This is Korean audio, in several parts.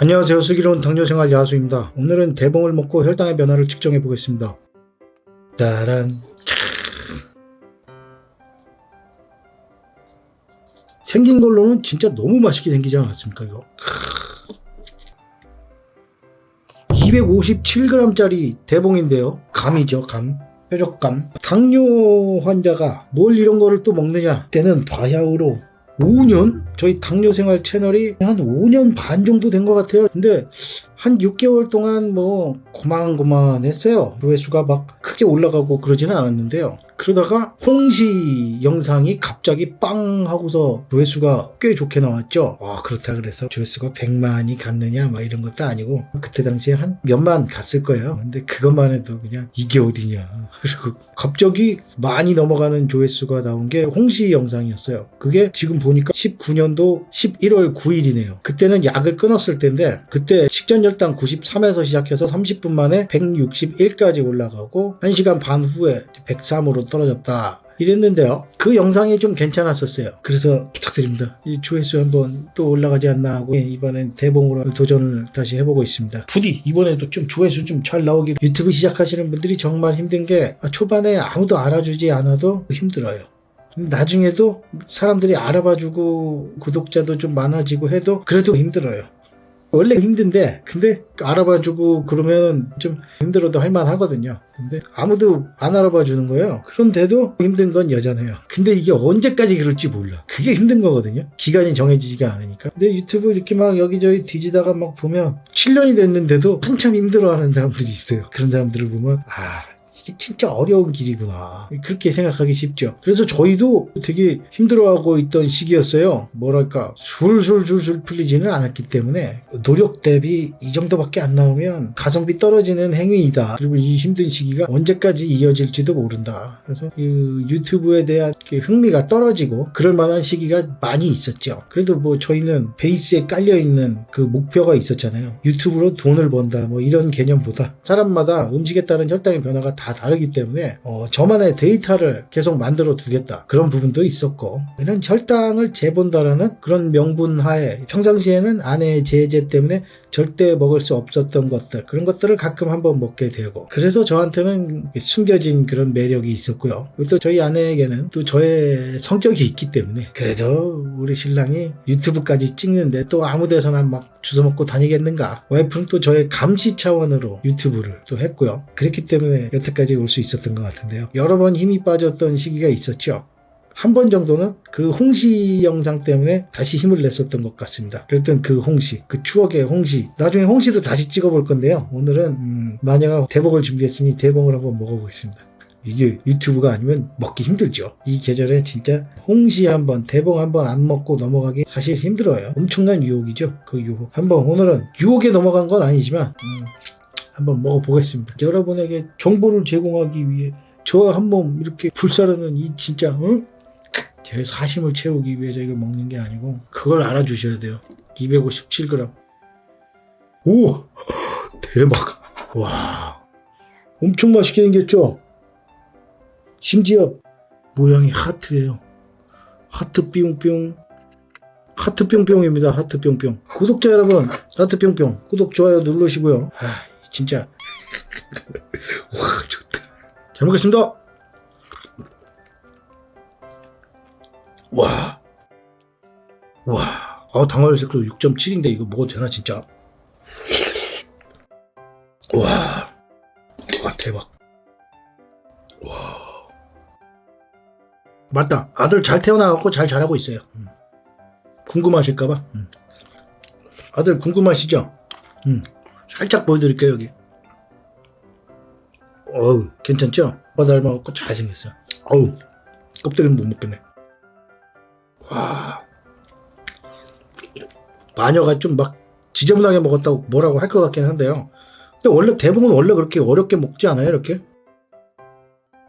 안녕하세요. 슬기로운 당뇨생활 야수입니다. 오늘은 대봉을 먹고 혈당의 변화를 측정해 보겠습니다. 따란. 생긴 걸로는 진짜 너무 맛있게 생기지 않았습니까, 이거? 257g짜리 대봉인데요. 감이죠, 감. 뾰족감. 당뇨 환자가 뭘 이런 거를 또 먹느냐? 때는 바야흐로 5년? 저희 당뇨 생활 채널이 한 5년 반 정도 된 것 같아요. 근데 한 6개월 동안 뭐 고만고만했어요. 조회수가 막 크게 올라가고 그러지는 않았는데요. 그러다가 홍시 영상이 갑자기 빵 하고서 조회수가 꽤 좋게 나왔죠. 와 그렇다 그래서 조회수가 100만이 갔느냐 막 이런 것도 아니고 그때 당시에 한 몇만 갔을 거예요. 근데 그것만 해도 그냥 이게 어디냐. 그리고 갑자기 많이 넘어가는 조회수가 나온 게 홍시 영상이었어요. 그게 지금 보니까 19년도 11월 9일이네요. 그때는 약을 끊었을 때인데 그때 식전 혈당 93에서 시작해서 30분 만에 161까지 올라가고 1시간 반 후에 103으로 떨어졌다. 이랬는데요. 그 영상이 좀 괜찮았었어요. 그래서 부탁드립니다. 이 조회수 한번 또 올라가지 않나 하고 예, 이번엔 대봉으로 도전을 다시 해보고 있습니다. 부디 이번에도 좀 조회수 좀 잘 나오길 유튜브 시작하시는 분들이 정말 힘든 게 초반에 아무도 알아주지 않아도 힘들어요. 나중에도 사람들이 알아봐주고 구독자도 좀 많아지고 해도 그래도 힘들어요. 원래 힘든데 근데 알아봐주고 그러면 좀 힘들어도 할만하거든요. 근데 아무도 안 알아봐주는 거예요. 그런데도 힘든 건 여전해요. 근데 이게 언제까지 그럴지 몰라. 그게 힘든 거거든요. 기간이 정해지지가 않으니까. 근데 유튜브 이렇게 막 여기저기 뒤지다가 막 보면 7년이 됐는데도 한참 힘들어하는 사람들이 있어요. 그런 사람들을 보면 아 진짜 어려운 길이구나. 그렇게 생각하기 쉽죠. 그래서 저희도 되게 힘들어하고 있던 시기였어요. 뭐랄까, 술술술술 풀리지는 않았기 때문에 노력 대비 이 정도밖에 안 나오면 가성비 떨어지는 행위이다. 그리고 이 힘든 시기가 언제까지 이어질지도 모른다. 그래서 그 유튜브에 대한 그 흥미가 떨어지고 그럴 만한 시기가 많이 있었죠. 그래도 뭐 저희는 베이스에 깔려있는 그 목표가 있었잖아요. 유튜브로 돈을 번다. 뭐 이런 개념보다 사람마다 음식에 따른 혈당의 변화가 다 다르기 때문에 어, 저만의 데이터를 계속 만들어 두겠다. 그런 부분도 있었고 이런 혈당을 재본다라는 그런 명분 하에 평상시에는 아내의 제재 때문에 절대 먹을 수 없었던 것들 그런 것들을 가끔 한번 먹게 되고 그래서 저한테는 숨겨진 그런 매력이 있었고요. 그리고 또 저희 아내에게는 또 저의 성격이 있기 때문에 그래도 우리 신랑이 유튜브까지 찍는데 또 아무 데서나 막 주워 먹고 다니겠는가 와이프는 또 저의 감시 차원으로 유튜브를 또 했고요 그렇기 때문에 여태까지 올 수 있었던 것 같은데요 여러 번 힘이 빠졌던 시기가 있었죠 한 번 정도는 그 홍시 영상 때문에 다시 힘을 냈었던 것 같습니다. 그랬던 그 홍시, 그 추억의 홍시. 나중에 홍시도 다시 찍어볼 건데요. 오늘은 음, 마녀가 대복을 준비했으니 대봉을 한번 먹어보겠습니다. 이게 유튜브가 아니면 먹기 힘들죠. 이 계절에 진짜 홍시 한번 대봉 한번 안 먹고 넘어가기 사실 힘들어요. 엄청난 유혹이죠. 그 유혹. 한번 오늘은 유혹에 넘어간 건 아니지만 음, 한번 먹어보겠습니다. 여러분에게 정보를 제공하기 위해 저 한 몸 이렇게 불사르는 이 진짜 응? 제 사심을 채우기 위해서 이걸 먹는 게 아니고 그걸 알아주셔야 돼요. 257g. 오 대박. 와 엄청 맛있게 생겼죠. 심지어 모양이 하트예요. 하트 뿅뿅. 하트 뿅뿅입니다. 하트 뿅뿅. 구독자 여러분, 하트 뿅뿅. 구독 좋아요 누르시고요. 아, 진짜 와 좋다. 잘 먹겠습니다. 와. 와. 아, 당화율 색도 6.7인데 이거 먹어도 되나 진짜? 와. 와, 대박. 와. 맞다. 아들 잘 태어나갖고 잘 자라고 있어요. 음. 궁금하실까봐. 음. 아들 궁금하시죠? 음. 살짝 보여드릴게요, 여기. 어우, 괜찮죠? 아빠 닮아갖고 잘생겼어. 어우, 껍데기는 못 먹겠네. 와. 마녀가 좀 막 지저분하게 먹었다고 뭐라고 할 것 같긴 한데요. 근데 원래 대부분 원래 그렇게 어렵게 먹지 않아요, 이렇게?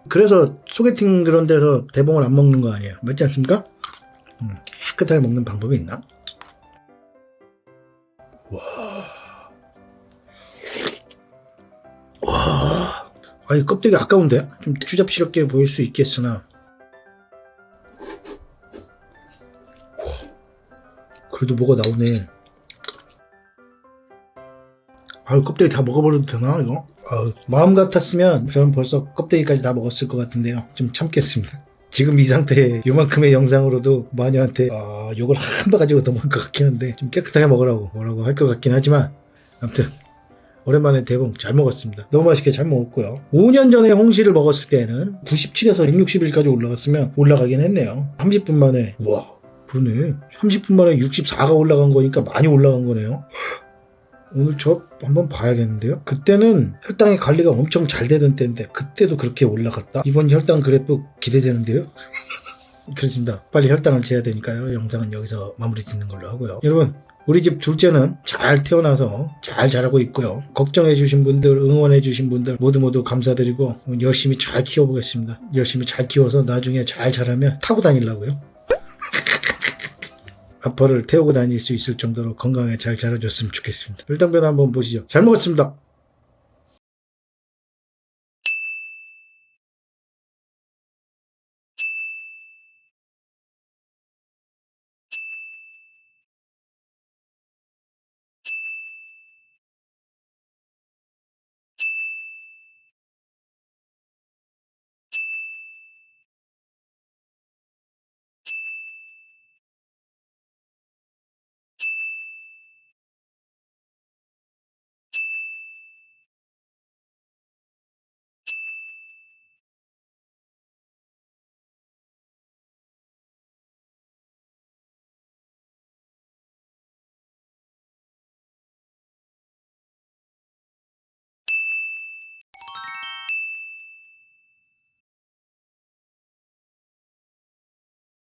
그래서 소개팅 그런 데서 대봉을 안 먹는 거 아니에요. 맞지 않습니까? 음, 깨끗하게 먹는 방법이 있나? 와. 와. 아니, 껍데기 아까운데? 좀 추잡스럽게 보일 수 있겠으나. 그래도 뭐가 나오네. 아유 껍데기 다 먹어버려도 되나 이거? 아유, 마음 같았으면 저는 벌써 껍데기까지 다 먹었을 것 같은데요. 좀 참겠습니다. 지금 이 상태에 요만큼의 영상으로도 마녀한테 아, 욕을 한 바 가지고 넘어갈 것 같긴 한데 좀 깨끗하게 먹으라고 뭐라고 할 것 같긴 하지만 아무튼 오랜만에 대봉 잘 먹었습니다. 너무 맛있게 잘 먹었고요. 5년 전에 홍시를 먹었을 때는 97에서 160일까지 올라갔으면 올라가긴 했네요. 30분 만에 와 그러네. 30분 만에 64가 올라간 거니까 많이 올라간 거네요. 오늘 저 한번 봐야겠는데요. 그때는 혈당의 관리가 엄청 잘 되던 때인데 그때도 그렇게 올라갔다. 이번 혈당 그래프 기대되는데요. 그렇습니다. 빨리 혈당을 재야 되니까요. 영상은 여기서 마무리 짓는 걸로 하고요. 여러분 우리 집 둘째는 잘 태어나서 잘 자라고 있고요. 걱정해주신 분들, 응원해주신 분들 모두 모두 감사드리고 열심히 잘 키워보겠습니다. 열심히 잘 키워서 나중에 잘 자라면 타고 다니려고요. 아빠를 태우고 다닐 수 있을 정도로 건강하게 잘 자라줬으면 좋겠습니다. 혈당변 한번 보시죠. 잘 먹었습니다.